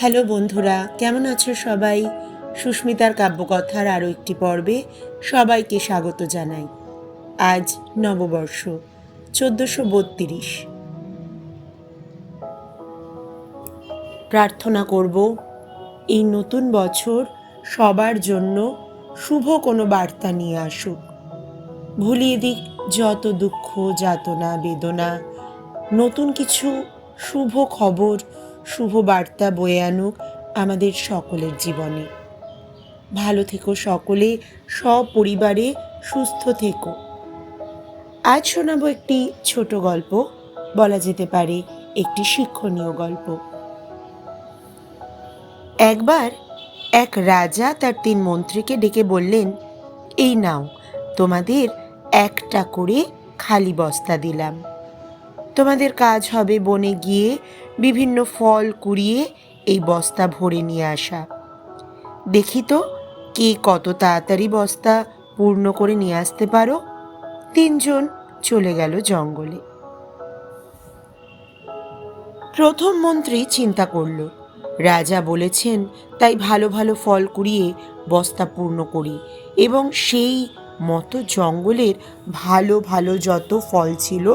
Hello বন্ধুরা, কেমন আছো সবাই? সুস্মিতার কাব্যকথার আরও একটি পর্বে সবাইকে স্বাগত জানাই। আজ নববর্ষ, চোদ্দোশো বত্রিশ। প্রার্থনা করব, এই নতুন বছর সবার জন্য শুভ কোনো বার্তা নিয়ে আসুক। ভুলিয়ে দিক যত দুঃখ, যাতনা, বেদনা, নতুন কিছু, শুভ খবর শুভ বার্তা বয়ে আনুক আমাদের সকলের জীবনে। ভালো থেকো সকলে, সপরিবারে সুস্থ থেকো। আজ শোনাবো একটি ছোট গল্প, বলা যেতে পারে একটি শিক্ষণীয় গল্প। একবার এক রাজা তার তিন মন্ত্রীকে ডেকে বললেন, এই নাও, তোমাদের একটা করে খালি বস্তা দিলাম। তোমাদের কাজ হবে বনে গিয়ে বিভিন্ন ফল কুড়িয়ে এই বস্তা ভরে নিয়ে আসা। দেখি তো কে কত তাড়াতাড়ি বস্তা পূর্ণ করে নিয়ে আসতে পারো। তিনজন চলে গেল জঙ্গলে। প্রথম মন্ত্রী চিন্তা করল, রাজা বলেছেন তাই ভালো ভালো ফল কুড়িয়ে বস্তা পূর্ণ করি এবং সেই মতো জঙ্গলের ভালো ভালো যত ফল ছিল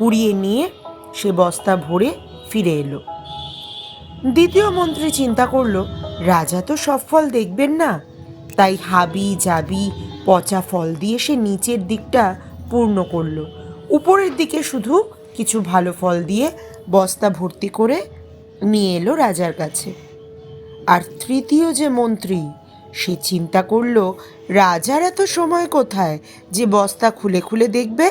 কুড়িয়ে নিয়ে সে বস্তা ভরে ফিরে এলো। দ্বিতীয় মন্ত্রী চিন্তা করল, রাজা তো সব ফল দেখবেন না। তাই হাবি, জাবি, পচা ফল দিয়ে সে নিচের দিকটা পূর্ণ করল। উপরের দিকে শুধু কিছু ভালো ফল দিয়ে বস্তা ভর্তি করে নিয়ে এলো রাজার কাছে। আর তৃতীয় যে মন্ত্রী, সে চিন্তা করল, রাজার এত সময় কোথায় যে বস্তা খুলে খুলে দেখবে?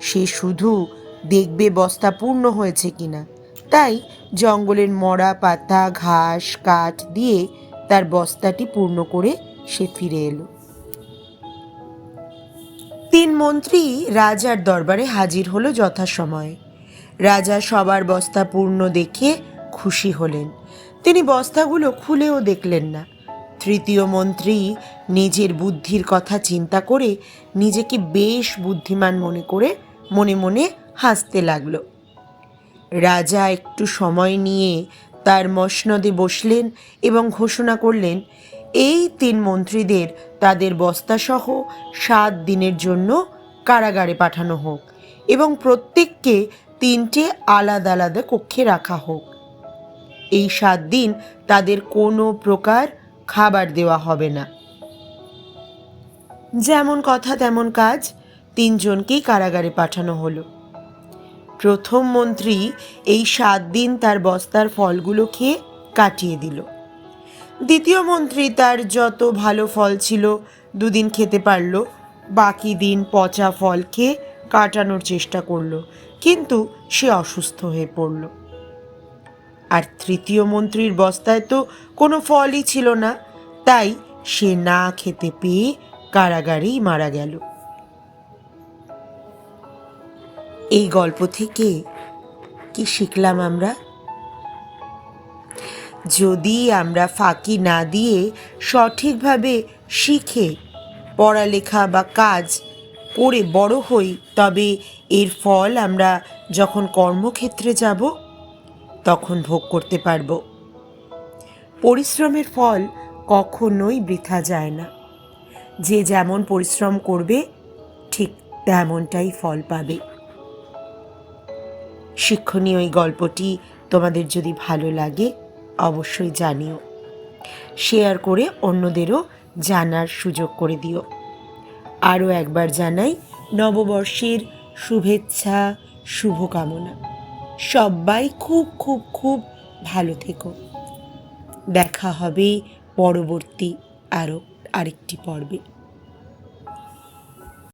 সে শুধু দেখবে বস্তা পূর্ণ হয়েছে কিনা। তাই জঙ্গলের মরা পাতা, ঘাস, কাঠ দিয়ে তার বস্তাটি পূর্ণ করে সে ফিরে এলো। তিন মন্ত্রী রাজার দরবারে হাজির হলো যথাসময়ে। রাজা সবার বস্তা পূর্ণ দেখে খুশি হলেন। তিনি বস্তাগুলো খুলেও দেখলেন না। তৃতীয় মন্ত্রী নিজের বুদ্ধির কথা চিন্তা করে নিজেকে বেশ বুদ্ধিমান মনে করে মনে মনে হাসতে লাগল। রাজা একটু সময় নিয়ে তার মসনদে বসলেন এবং ঘোষণা করলেন, এই তিন মন্ত্রীদের তাদের বস্তাসহ সাত দিনের জন্য কারাগারে পাঠানো হোক এবং প্রত্যেককে তিনটে আলাদা আলাদা কক্ষে রাখা হোক। এই সাত দিন তাদের কোনো প্রকার খাবার দেওয়া হবে না। যেমন কথা তেমন কাজ তিনজনকেই কারাগারে পাঠানো হলো। প্রথম মন্ত্রী এই সাত দিন তার বস্তার ফলগুলো খেয়ে কাটিয়ে দিল। দ্বিতীয় মন্ত্রী তার যত ভালো ফল ছিল দুদিন খেতে পারল, বাকি দিন পচা ফল খেয়ে কাটানোর চেষ্টা করল, কিন্তু সে অসুস্থ হয়ে পড়ল। আর তৃতীয় মন্ত্রীর বস্তায় তো কোনো ফলই ছিল না, তাই সে না খেতে পেয়ে কারাগারেই মারা গেল। এই গল্প থেকে কি শিখলাম আমরা? যদি আমরা ফাঁকি না দিয়ে সঠিকভাবে শিখে পড়ালেখা বা কাজ করে বড় হই, তবে এর ফল আমরা যখন কর্মক্ষেত্রে যাব, তখন ভোগ করতে পারব। পরিশ্রমের ফল কখনোই বৃথা যায় না। যে যেমন পরিশ্রম করবে, ঠিক তেমনটাই ফল পাবে। শিক্ষণীয় এই গল্পটি তোমাদের যদি ভালো লাগে, অবশ্যই জানিও। শেয়ার করে অন্যদেরও জানার সুযোগ করে দিও। আরও একবার জানাই, নববর্ষের শুভেচ্ছা, শুভকামনা। সবাই খুব খুব খুব ভালো থেকো। দেখা হবে পরবর্তী আরও আরেকটি পর্বে।